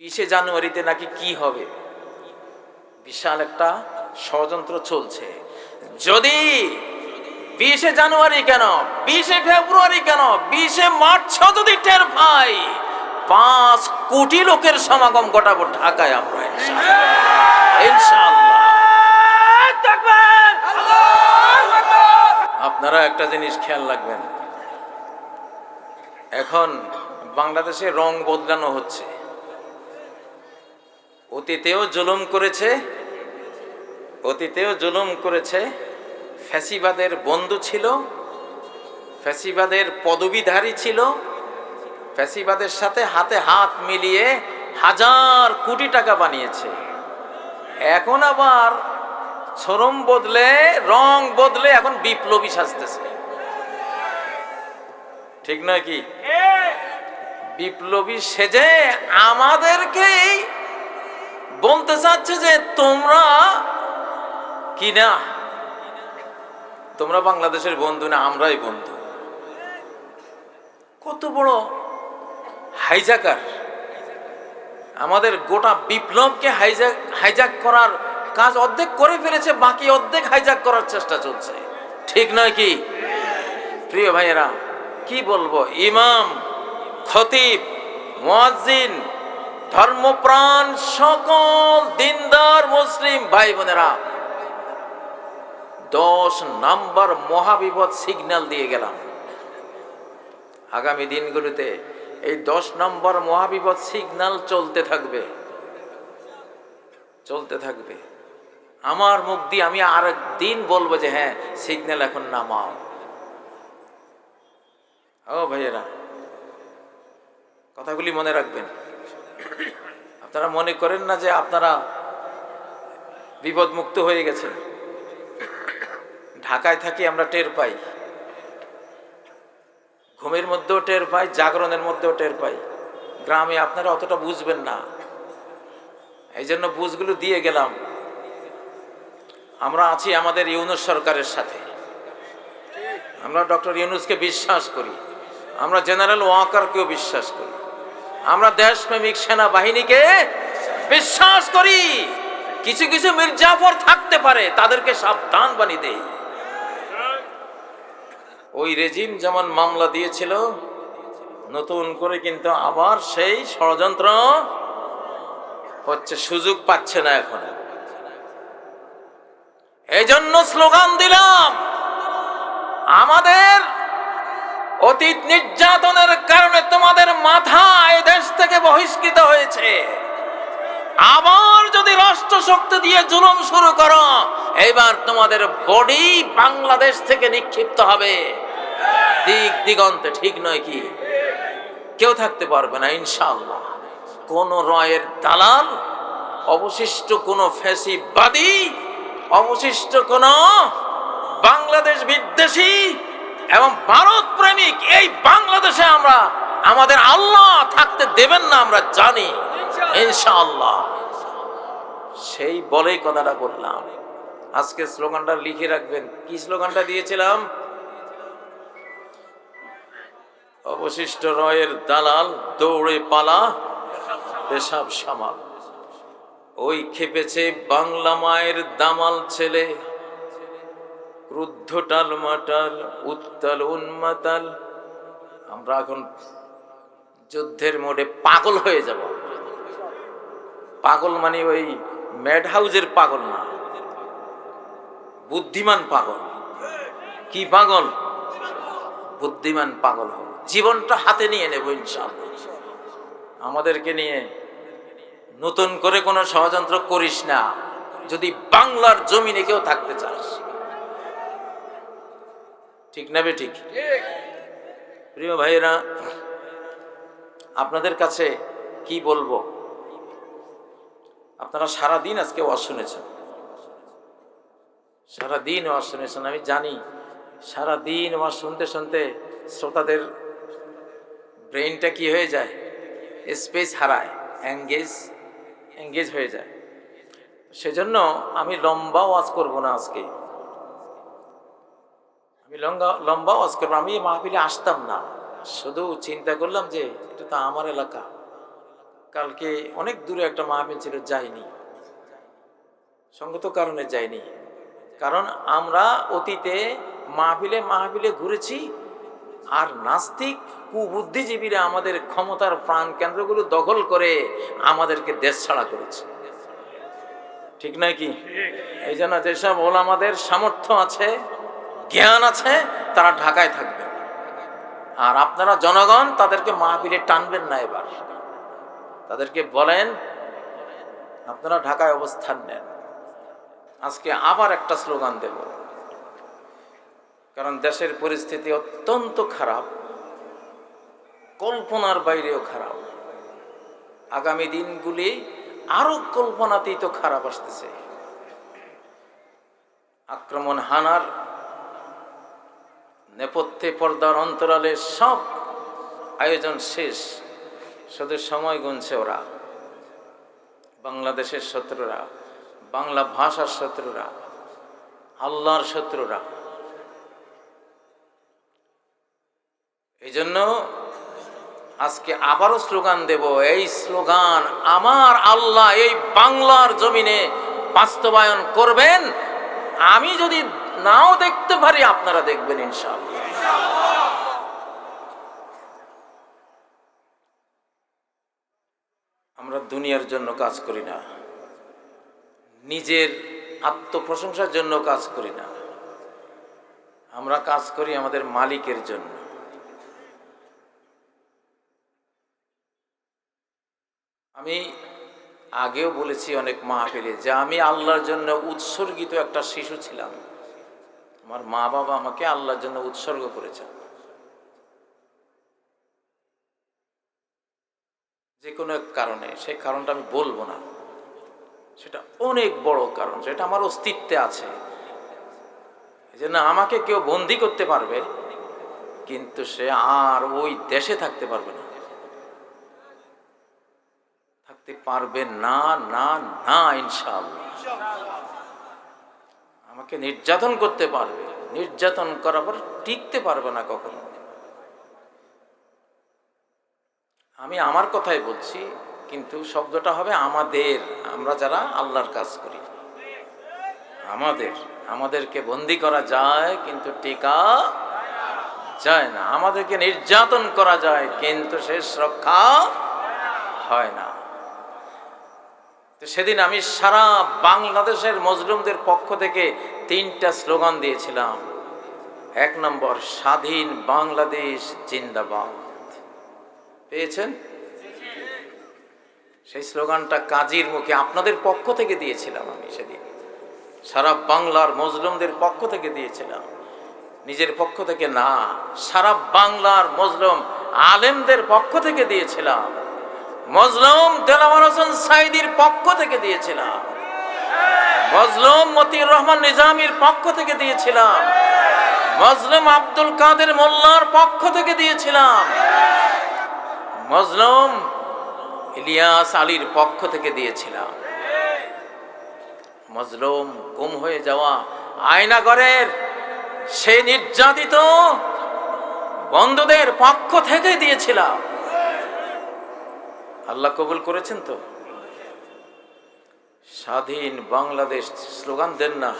বিশে জানুয়ারিতে নাকি কি হবে? বিশাল একটা ষড়যন্ত্র চলছে। যদি বিশে জানুয়ারি কেন, বিশে ফেব্রুয়ারি কেন, বিশে মার্চ যদি টের পাই, পাঁচ কোটি লোকের সমাগম ঘটাবো ঢাকায় আমরা আপনারা একটা জিনিস খেয়াল রাখবেন। এখন বাংলাদেশে রং বদলানো হচ্ছে। অতীতেও জুলুম করেছে অতীতেও জুলুম করেছে ফ্যাসিবাদের বন্ধু ছিল ফ্যাসিবাদের পদবীধারী ছিল ফ্যাসিবাদের সাথে হাতে হাত মিলিয়ে হাজার কোটি টাকা বানিয়েছে। এখন আবার শ্রম বদলে রং বদলে এখন বিপ্লবী সাজতেছে। ঠিক নয় কি? বিপ্লবী সেজে আমাদেরকেই বলতে চাচ্ছে যে তোমরা কি না তোমরা বাংলাদেশের বন্ধু না আমরাই বন্ধু? কত বড় হাইজাকার আমাদের গোটা বিপ্লবকে হাইজাক হাইজাক করার কাজ অর্ধেক করে ফেলেছে, বাকি অর্ধেক হাইজাক করার চেষ্টা চলছে। ঠিক নয় কি? প্রিয় ভাইয়েরা, কি বলব? ইমাম, খতিব, মুয়াজ্জিন ধর্মপ্রাণ সকল দিনদার মুসলিম ভাই বোনেরা, দশ নাম্বার মহাবিপদ সিগন্যাল দিয়ে গেলাম। আগামী দিনগুলোতে এই দশ নম্বর মহাবিপদ সিগন্যাল চলতে থাকবে। চলতে থাকবে। আমার মুখ দিয়ে আমি আর দিন বলব যে হ্যাঁ সিগন্যাল এখন নামাও। ও ভাইয়েরা, কথাগুলি মনে রাখবেন। আপনারা মনে করেন না যে আপনারা বিপদমুক্ত হয়ে গেছেন? ঢাকায় থাকি আমরা টের পাই। ঘুমের মধ্যেও টের পাই, জাগরণের মধ্যেও টের পাই। গ্রামে আপনারা অতটা বুঝবেন না। এই জন্য বুঝগুলো দিয়ে গেলাম। আমরা আছি আমাদের ইউনুস সরকারের সাথে। আমরা ডক্টর ইউনুসকে বিশ্বাস করি। আমরা জেনারেল ওয়াকারকেও বিশ্বাস করি। আমরা দেশপ্রেমিক সেনাবাহিনীকে বিশ্বাস করি। কিছু কিছু মির্জাফর থাকতে পারে, তাদেরকে সাবধান বানিয়ে দেই। ওই রেজিম যেমন মামলা দিয়েছিল, নতুন করে কিন্তু আবার সেই ষড়যন্ত্র হচ্ছে সুযোগ পাচ্ছে না এখন। এই জন্য স্লোগান দিলাম, আমাদের অতীত নির্যাতনের কারণে তোমাদের মাথা দেশ থেকে বহিষ্কৃত হয়েছে। আবার যদি রাষ্ট্র শক্তি দিয়ে জুলুম শুরু করো এবার তোমাদের বডি বাংলাদেশ থেকে নিক্ষিপ্ত হবে। দিক দিগন্তে ঠিক নয় কি? কেউ থাকতে পারবে না ইনশাল্লাহ কোন রয়ের দালাল, অবশিষ্ট কোন ফ্যাসিবাদী, অবশিষ্ট কোন বাংলাদেশ বিদ্বেষী এবং ভারত প্রেমিক এই বাংলাদেশে আমরা আমাদের আল্লাহ থাকতে দেবেন না আমরা জানি। ইনশাআল্লাহ। সেই বলেই কথাটা বললাম। আজকে স্লোগানটা লিখে রাখবেন। কি স্লোগানটা দিয়েছিলাম? অবশিষ্ট রয়ের দালাল দৌড়ে পালা পেশাব সামাল। ওই খেপেছে বাংলা মায়ের দামাল ছেলে। ক্রুদ্ধ টাল মাটাল, উত্তাল উন্মাতাল। আমরা এখন যুদ্ধের মোড়ে পাগল হয়ে যাব। পাগল মানে ওই ম্যাড হাউজের পাগল না। বুদ্ধিমান পাগল। কি পাগল? বুদ্ধিমান পাগল হব। জীবনটা হাতে নিয়ে নেব ইনশাআল্লাহ। আমাদেরকে নিয়ে নতুন করে কোনো ষড়যন্ত্র করিস না। যদি বাংলার জমিনে কেউ থাকতে চাস ঠিক না বে ঠিক? প্রিয় ভাইয়েরা, আপনাদের কাছে কি বলব? আপনারা সারা দিন আজকে ওয়াজ শুনেছেন। সারা দিন ওয়াজ শুনেছেন, আমি জানি। সারা দিন ওয়াজ শুনতে শুনতে শ্রোতাদের ব্রেনটা কি হয়ে যায়? স্পেস হারায়, এঙ্গেজ এঙ্গেজ হয়ে যায়। সেজন্য আমি লম্বা ওয়াজ করব না আজকে। আমি লম্বা লম্বা ওয়াজ করব আমি মাহফিলে আসতাম না। শুধু চিন্তা করলাম যে এটা তো আমার এলাকা। কালকে অনেক দূরে একটা মাহফিল ছিল যাইনি। সঙ্গত কারণে যাইনি। কারণ আমরা অতীতে মাহফিলে মাহফিলে ঘুরেছি আর নাস্তিক কুবুদ্ধিজীবীরা আমাদের ক্ষমতার প্রাণ কেন্দ্রগুলো দখল করে আমাদেরকে দেশ ছাড়া করেছে। ঠিক নয় কি? এই জন্য যেসব ওলামাদের সামর্থ্য আছে জ্ঞান আছে, তারা ঢাকায় থাকবে। আর আপনারা জনগণ তাদেরকে মাহফিলে টানবেন না এবার। তাদেরকে বলেন, আপনারা ঢাকায় অবস্থান নেন। আজকে আবার একটা স্লোগান দেব। কারণ দেশের পরিস্থিতি অত্যন্ত খারাপ, কল্পনার বাইরেও খারাপ। আগামী দিনগুলি আরও কল্পনাতেই তো খারাপ আসতেছে। আক্রমণ হানার নেপথ্যে পর্দার অন্তরালে সব আয়োজন শেষ। শুধু সময় গুনছে ওরা। বাংলাদেশের শত্রুরা, বাংলা ভাষার শত্রুরা, আল্লাহর শত্রুরা। এই জন্য আজকে আবারও স্লোগান দেব। এই স্লোগান আমার আল্লাহ এই বাংলার জমিনে বাস্তবায়ন করবেন। আমি যদি নাও দেখতে পারি, আপনারা দেখবেন ইনশাআল্লাহ। আমরা দুনিয়ার জন্য কাজ করি না। নিজের আত্মপ্রশংসার জন্য কাজ করি না। আমরা কাজ করি আমাদের মালিকের জন্য। আমি আগেও বলেছি অনেক মাহফিলে যে আমি আল্লাহর জন্য উৎসর্গিত একটা শিশু ছিলাম। আমার মা বাবা আমাকে আল্লাহর জন্য উৎসর্গ করেছেন। যে কোনো এক কারণে, সেই কারণটা আমি বলব না। সেটা অনেক বড় কারণ, সেটা আমার অস্তিত্বে আছে। যে না আমাকে কেউ বন্দি করতে পারবে, কিন্তু সে আর ওই দেশে থাকতে পারবে না। থাকতে পারবে না না না, ইনশাআল্লাহ। আমাকে নির্যাতন করতে পারবে। নির্যাতন করার পর টিকতে পারবে না কখনো। আমি আমার কথাই বলছি, কিন্তু শব্দটা হবে আমাদের। আমরা যারা আল্লাহর কাজ করি। আমাদের, আমাদেরকে বন্দি করা যায়, কিন্তু টিকা যায় না। আমাদেরকে নির্যাতন করা যায়, কিন্তু শেষ রক্ষা হয় না। তো সেদিন আমি সারা বাংলাদেশের মজলুমদের পক্ষ থেকে তিনটা স্লোগান দিয়েছিলাম। এক নম্বর, স্বাধীন বাংলাদেশ জিন্দাবাদ। পেয়েছেন? সেই স্লোগানটা কাজীর মুখে আপনাদের পক্ষ থেকে দিয়েছিলাম আমি সেদিন। সারা বাংলার মজলুমদের পক্ষ থেকে দিয়েছিলাম। নিজের পক্ষ থেকে না, সারা বাংলার মজলুম আলেমদের পক্ষ থেকে দিয়েছিলাম। মজলুম দেলাওয়ার হোসেন সাইদির পক্ষ থেকে দিয়েছিলাম। মজলুম মতিউর রহমান নিজামীর পক্ষ থেকে দিয়েছিলাম। মজলুম আব্দুল কাদের মোল্লার পক্ষ থেকে দিয়েছিলাম। মজলুম ইলিয়াস আলীর পক্ষ থেকে দিয়েছিলাম। মজলুম গুম হয়ে যাওয়া আয়নাগরের সে নির্যাতিত বন্ধুদের পক্ষ থেকে দিয়েছিলাম। আল্লাহ কবুল করেছেন তো? স্বাধীন বাংলাদেশ স্লোগান দেন না।